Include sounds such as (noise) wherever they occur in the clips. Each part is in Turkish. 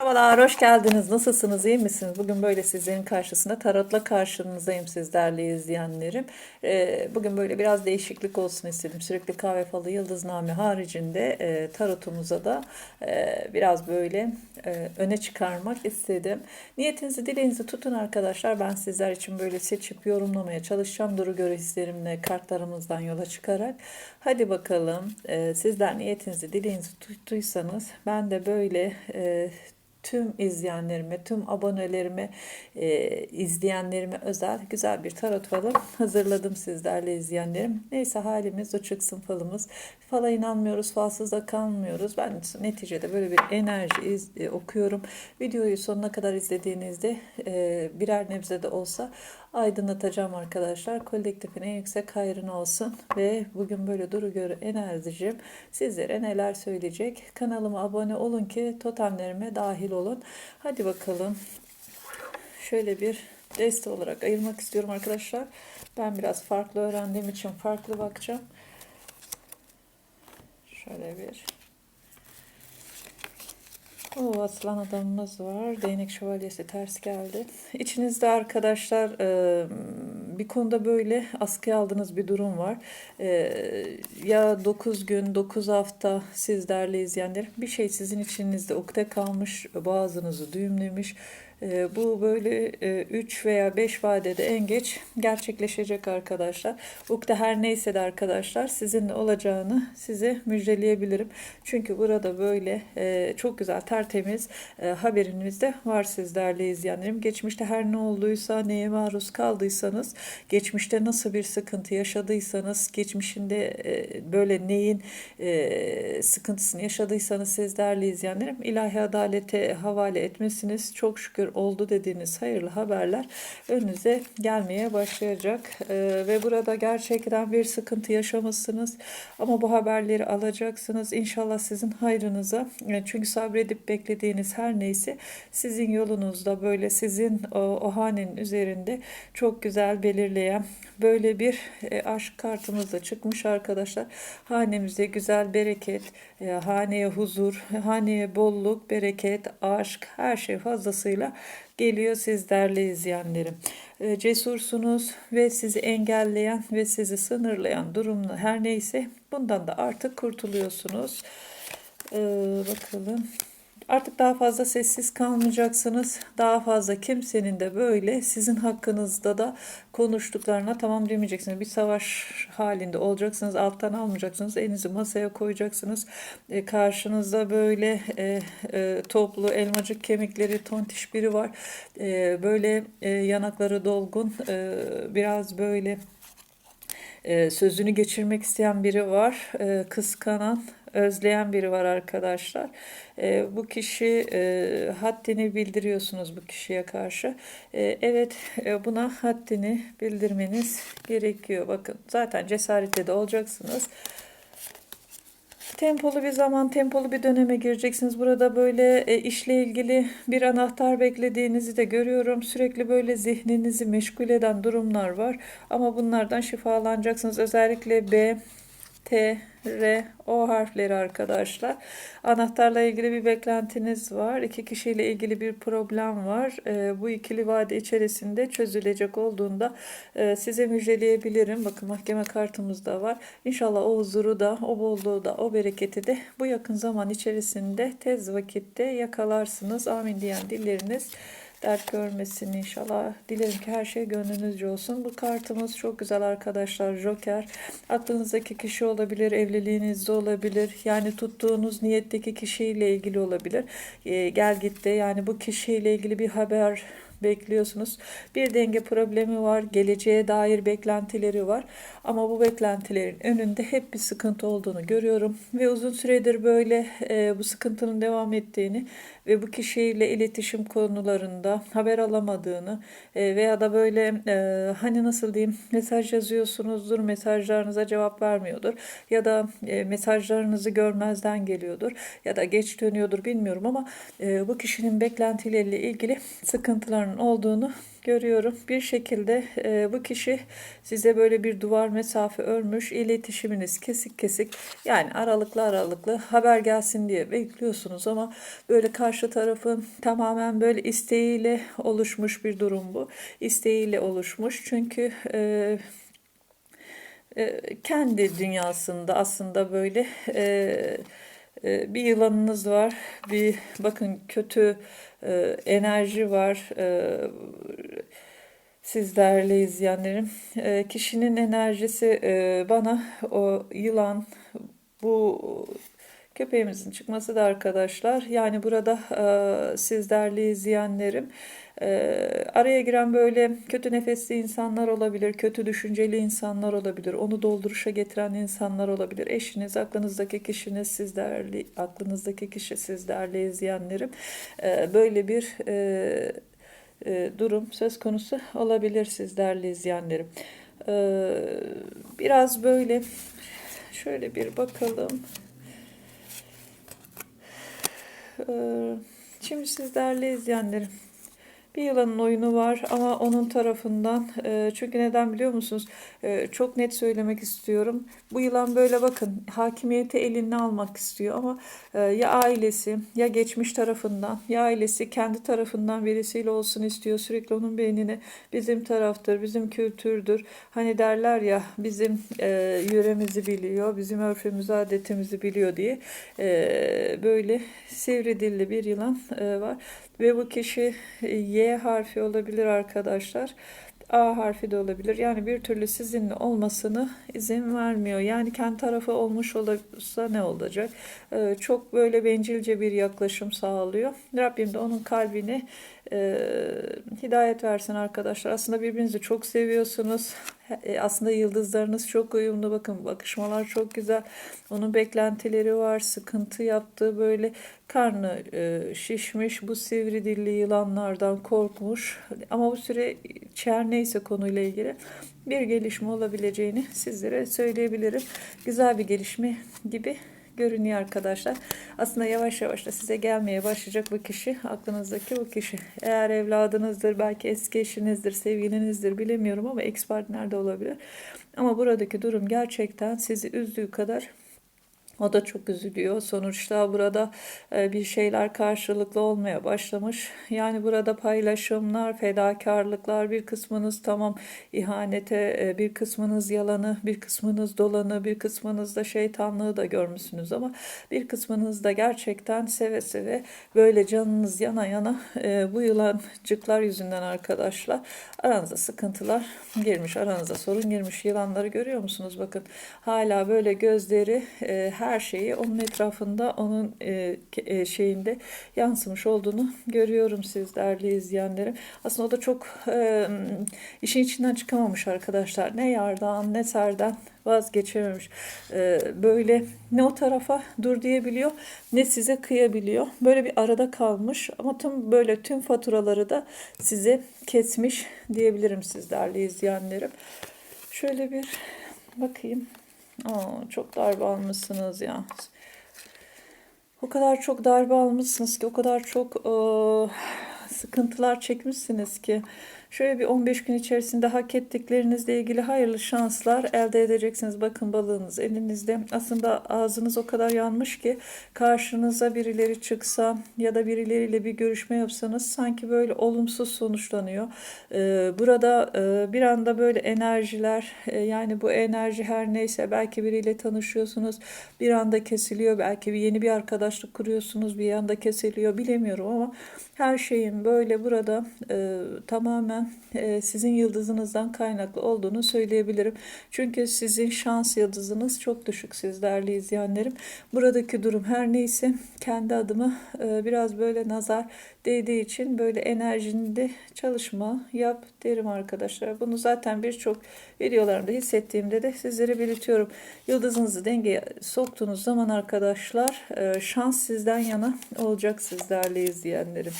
Merhabalar, hoş geldiniz. Nasılsınız, iyi misiniz? Bugün böyle sizlerin karşısında tarotla karşınızdayım siz değerli izleyenlerim. Ee, bugün böyle biraz değişiklik olsun istedim. Sürekli kahve falı yıldızname haricinde e, tarotumuza da e, biraz böyle e, öne çıkarmak istedim. Niyetinizi, dileğinizi tutun arkadaşlar. Ben sizler için böyle seçip yorumlamaya çalışacağım. Duru göre hislerimle kartlarımızdan yola çıkarak. Hadi bakalım e, sizler niyetinizi, dileğinizi tuttuysanız ben de böyle... tüm izleyenlerime, tüm abonelerime, e, izleyenlerime özel güzel bir tarot falı hazırladım sizlerle izleyenlerim. Neyse halimiz o çıksın falımız. Fala inanmıyoruz, falsız da kalmıyoruz. Ben neticede böyle bir enerji iz, e, okuyorum. Videoyu sonuna kadar izlediğinizde e, birer nebze de olsa aydınlatacağım arkadaşlar. Kolektifin en yüksek hayrını olsun ve bugün böyle duru göre enerjim sizlere neler söyleyecek. Kanalıma abone olun ki totemlerime dahil olun. Hadi bakalım. Şöyle bir deste olarak ayırmak istiyorum arkadaşlar. Ben biraz farklı öğrendiğim için farklı bakacağım. Şöyle bir o aslan adamımız var. Değnek şövalyesi ters geldi. İçinizde arkadaşlar e, bir konuda böyle askıya aldığınız bir durum var. E, ya 9 gün, 9 hafta siz değerli izleyenler bir şey sizin içinizde ukde kalmış, boğazınızı düğümlemiş bu böyle 3 e, veya 5 vadede en geç gerçekleşecek arkadaşlar. Ukde her neyse de arkadaşlar sizinle olacağını size müjdeleyebilirim. Çünkü burada böyle e, çok güzel tertemiz e, haberiniz de var sizlerle izleyenlerim. Geçmişte her ne olduysa neye maruz kaldıysanız geçmişte nasıl bir sıkıntı yaşadıysanız geçmişinde böyle neyin sıkıntısını yaşadıysanız sizlerle izleyenlerim ilahi adalete havale etmesiniz. Çok şükür oldu dediğiniz hayırlı haberler önünüze gelmeye başlayacak. Ee, ve burada gerçekten bir sıkıntı yaşamışsınız ama bu haberleri alacaksınız. İnşallah sizin hayrınıza. Yani çünkü sabredip beklediğiniz her neyse sizin yolunuzda böyle sizin o, o hanenin üzerinde çok güzel belirleyen böyle bir e, aşk kartımız da çıkmış arkadaşlar. Hanemize güzel bereket, e, haneye huzur, haneye bolluk, bereket, aşk her şey fazlasıyla geliyor sizlerle izleyenlerim. E, cesursunuz ve sizi engelleyen ve sizi sınırlayan durumla her neyse bundan da artık kurtuluyorsunuz. E, bakalım. Artık daha fazla sessiz kalmayacaksınız. Daha fazla kimsenin de böyle sizin hakkınızda da konuştuklarına tamam demeyeceksiniz. Bir savaş halinde olacaksınız. Alttan almayacaksınız. Elinizi masaya koyacaksınız. E, karşınızda böyle e, e, toplu elmacık kemikleri tontiş biri var. E, böyle e, yanakları dolgun. E, biraz böyle e, sözünü geçirmek isteyen biri var. E, kıskanan özleyen biri var arkadaşlar. E, bu kişi e, haddini bildiriyorsunuz bu kişiye karşı. E, evet e, buna haddini bildirmeniz gerekiyor. Bakın zaten cesaretle de olacaksınız. Tempolu bir zaman, tempolu bir döneme gireceksiniz. Burada böyle e, işle ilgili bir anahtar beklediğinizi de görüyorum. Sürekli böyle zihninizi meşgul eden durumlar var. Ama bunlardan şifalanacaksınız. Özellikle B, T, R, O harfleri arkadaşlar. Anahtarla ilgili bir beklentiniz var. İki kişiyle ilgili bir problem var. E, bu ikili vade içerisinde çözülecek olduğunda e, size müjdeleyebilirim. Bakın mahkeme kartımız da var. İnşallah o huzuru da, o bolluğu da, o bereketi de bu yakın zaman içerisinde tez vakitte yakalarsınız. Amin diyen dilleriniz dert görmesin inşallah. Dilerim ki her şey gönlünüzce olsun. Bu kartımız çok güzel arkadaşlar. Joker. Aklınızdaki kişi olabilir, evliliğinizde olabilir. Yani tuttuğunuz niyetteki kişiyle ilgili olabilir. Ee, gel gitti. Yani bu kişiyle ilgili bir haber bekliyorsunuz. Bir denge problemi var. Geleceğe dair beklentileri var. Ama bu beklentilerin önünde hep bir sıkıntı olduğunu görüyorum. Ve uzun süredir böyle e, bu sıkıntının devam ettiğini ve bu kişiyle iletişim konularında haber alamadığını e, veya da böyle e, hani nasıl diyeyim mesaj yazıyorsunuzdur mesajlarınıza cevap vermiyordur ya da e, mesajlarınızı görmezden geliyordur ya da geç dönüyordur bilmiyorum ama e, bu kişinin beklentileriyle ilgili sıkıntılar durumlarının olduğunu görüyorum. Bir şekilde e, bu kişi size böyle bir duvar mesafe örmüş, iletişiminiz kesik kesik yani aralıklı aralıklı haber gelsin diye bekliyorsunuz ama böyle karşı tarafın tamamen böyle isteğiyle oluşmuş bir durum bu. İsteğiyle oluşmuş çünkü e, e, kendi dünyasında aslında böyle e, bir yılanınız var. Bir bakın kötü e, enerji var. E, siz değerli izleyenlerim. E, kişinin enerjisi e, bana o yılan bu köpeğimizin çıkması da arkadaşlar. Yani burada e, siz değerli izleyenlerim ee, araya giren böyle kötü nefesli insanlar olabilir, kötü düşünceli insanlar olabilir, onu dolduruşa getiren insanlar olabilir. Eşiniz, aklınızdaki kişiniz, siz değerli, aklınızdaki kişi siz değerli izleyenlerim. Ee, böyle bir e, e, durum söz konusu olabilir siz değerli izleyenlerim. Ee, biraz böyle şöyle bir bakalım. Ee, şimdi siz değerli izleyenlerim bir yılanın oyunu var ama onun tarafından e, çünkü neden biliyor musunuz? E, çok net söylemek istiyorum. Bu yılan böyle bakın hakimiyeti eline almak istiyor ama e, ya ailesi ya geçmiş tarafından ya ailesi kendi tarafından birisiyle olsun istiyor. Sürekli onun beynine bizim taraftır, bizim kültürdür. Hani derler ya bizim e, yöremizi biliyor, bizim örfümüzü, adetimizi biliyor diye e, böyle sivri dilli bir yılan e, var. Ve bu kişi Y harfi olabilir arkadaşlar. A harfi de olabilir. Yani bir türlü sizinle olmasını izin vermiyor. Yani kendi tarafı olmuş olursa ne olacak? Ee, çok böyle bencilce bir yaklaşım sağlıyor. Rabbim de onun kalbine e, hidayet versin arkadaşlar. Aslında birbirinizi çok seviyorsunuz. E, aslında yıldızlarınız çok uyumlu. Bakın bakışmalar çok güzel. Onun beklentileri var. Sıkıntı yaptığı böyle karnı e, şişmiş. Bu sivri dilli yılanlardan korkmuş. Ama bu süre çer neyse konuyla ilgili bir gelişme olabileceğini sizlere söyleyebilirim. Güzel bir gelişme gibi görünüyor arkadaşlar. Aslında yavaş yavaş da size gelmeye başlayacak bu kişi. Aklınızdaki bu kişi. Eğer evladınızdır, belki eski eşinizdir, sevgilinizdir bilemiyorum ama ex partner de olabilir. Ama buradaki durum gerçekten sizi üzdüğü kadar o da çok üzülüyor. Sonuçta burada e, bir şeyler karşılıklı olmaya başlamış. Yani burada paylaşımlar, fedakarlıklar, bir kısmınız tamam ihanete, e, bir kısmınız yalanı, bir kısmınız dolanı, bir kısmınız da şeytanlığı da görmüşsünüz ama bir kısmınız da gerçekten seve seve böyle canınız yana yana e, bu yılancıklar yüzünden arkadaşlar aranızda sıkıntılar girmiş, aranızda sorun girmiş. Yılanları görüyor musunuz? Bakın hala böyle gözleri her her şeyi onun etrafında, onun e, e, şeyinde yansımış olduğunu görüyorum siz değerli izleyenlerim. Aslında o da çok e, işin içinden çıkamamış arkadaşlar. Ne yardan ne serden vazgeçememiş. E, böyle ne o tarafa dur diyebiliyor ne size kıyabiliyor. Böyle bir arada kalmış ama tüm böyle tüm faturaları da size kesmiş diyebilirim siz değerli izleyenlerim. Şöyle bir bakayım. Aa, çok darbe almışsınız ya. O kadar çok darbe almışsınız ki, o kadar çok e, sıkıntılar çekmişsiniz ki. Şöyle bir 15 gün içerisinde hak ettiklerinizle ilgili hayırlı şanslar elde edeceksiniz. Bakın balığınız elinizde. Aslında ağzınız o kadar yanmış ki karşınıza birileri çıksa ya da birileriyle bir görüşme yapsanız sanki böyle olumsuz sonuçlanıyor. Ee, burada e, bir anda böyle enerjiler e, yani bu enerji her neyse belki biriyle tanışıyorsunuz bir anda kesiliyor. Belki bir yeni bir arkadaşlık kuruyorsunuz bir anda kesiliyor bilemiyorum ama her şeyin böyle burada e, tamamen e, sizin yıldızınızdan kaynaklı olduğunu söyleyebilirim. Çünkü sizin şans yıldızınız çok düşük siz değerli izleyenlerim. Buradaki durum her neyse kendi adıma e, biraz böyle nazar değdiği için böyle enerjinde çalışma yap derim arkadaşlar. Bunu zaten birçok videolarımda hissettiğimde de sizlere belirtiyorum. Yıldızınızı dengeye soktuğunuz zaman arkadaşlar e, şans sizden yana olacak siz değerli izleyenlerim.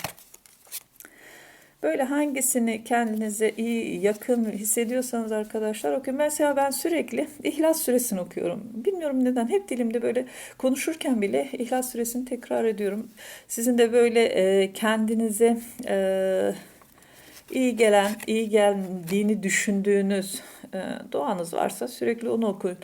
Böyle hangisini kendinize iyi, yakın hissediyorsanız arkadaşlar okuyun. Mesela ben sürekli İhlas Suresini okuyorum. Bilmiyorum neden hep dilimde böyle konuşurken bile İhlas Suresini tekrar ediyorum. Sizin de böyle e, kendinize... E, iyi gelen, iyi geldiğini düşündüğünüz e, duanız varsa sürekli onu okuyun.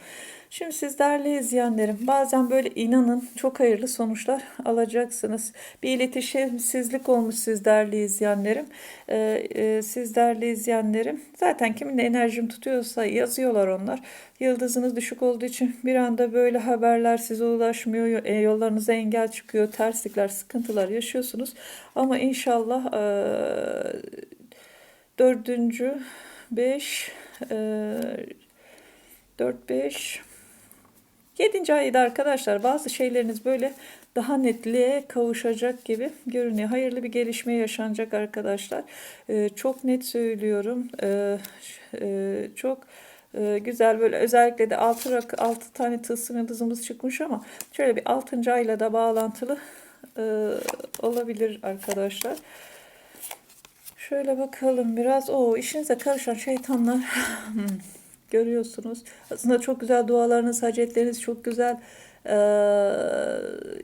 Şimdi siz değerli izleyenlerim bazen böyle inanın çok hayırlı sonuçlar alacaksınız. Bir iletişimsizlik olmuş siz değerli izleyenlerim. Ee, e, siz değerli izleyenlerim zaten kimin enerjim tutuyorsa yazıyorlar onlar. Yıldızınız düşük olduğu için bir anda böyle haberler size ulaşmıyor. E, yollarınıza engel çıkıyor. Terslikler, sıkıntılar yaşıyorsunuz. Ama inşallah e, dördüncü, beş, e, dört, beş, Yedinci ayda arkadaşlar bazı şeyleriniz böyle daha netliğe kavuşacak gibi görünüyor. Hayırlı bir gelişme yaşanacak arkadaşlar. Ee, çok net söylüyorum. Ee, e, çok e, güzel böyle özellikle de 6 rak 6 tane tılsım yıldızımız çıkmış ama şöyle bir 6. ayla da bağlantılı e, olabilir arkadaşlar. Şöyle bakalım biraz o işinize karışan şeytanlar (laughs) görüyorsunuz. Aslında çok güzel dualarınız, hacetleriniz, çok güzel e,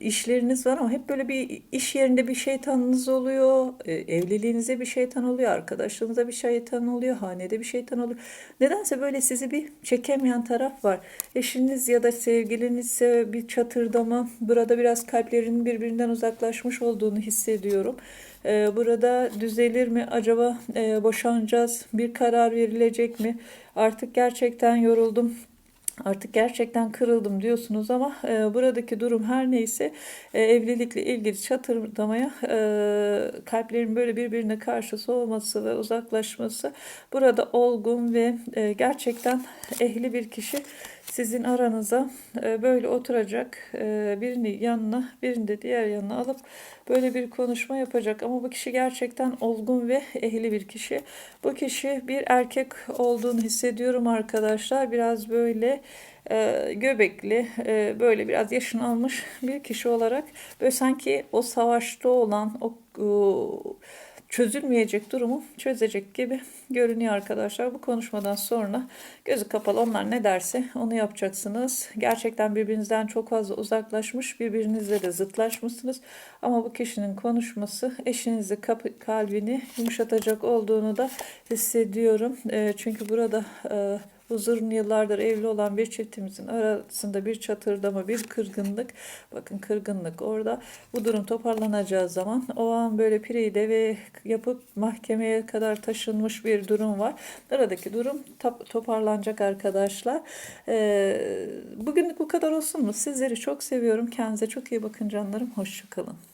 işleriniz var ama hep böyle bir iş yerinde bir şeytanınız oluyor. E, evliliğinize bir şeytan oluyor, arkadaşlığınıza bir şeytan oluyor, hanede bir şeytan oluyor. Nedense böyle sizi bir çekemeyen taraf var. Eşiniz ya da sevgilinizse bir çatırdama, burada biraz kalplerinin birbirinden uzaklaşmış olduğunu hissediyorum. Ee, burada düzelir mi? Acaba e, boşanacağız? Bir karar verilecek mi? Artık gerçekten yoruldum. Artık gerçekten kırıldım diyorsunuz ama e, buradaki durum her neyse e, evlilikle ilgili çatırdamaya e, kalplerin böyle birbirine karşı soğuması ve uzaklaşması burada olgun ve e, gerçekten ehli bir kişi sizin aranıza e, böyle oturacak e, birini yanına birini de diğer yanına alıp böyle bir konuşma yapacak. Ama bu kişi gerçekten olgun ve ehli bir kişi. Bu kişi bir erkek olduğunu hissediyorum arkadaşlar. Biraz böyle e, göbekli böyle biraz yaşını almış bir kişi olarak. Böyle sanki o savaşta olan o çözülmeyecek durumu çözecek gibi görünüyor arkadaşlar. Bu konuşmadan sonra gözü kapalı onlar ne derse onu yapacaksınız. Gerçekten birbirinizden çok fazla uzaklaşmış, birbirinizle de zıtlaşmışsınız. Ama bu kişinin konuşması eşinizi kalbini yumuşatacak olduğunu da hissediyorum. E, çünkü burada e, uzun yıllardır evli olan bir çiftimizin arasında bir çatırdama, bir kırgınlık. Bakın kırgınlık orada. Bu durum toparlanacağı zaman o an böyle pireyi de ve yapıp mahkemeye kadar taşınmış bir durum var. Aradaki durum toparlanacak arkadaşlar. Ee, bugünlük bu kadar olsun mu? Sizleri çok seviyorum. Kendinize çok iyi bakın canlarım. Hoşçakalın.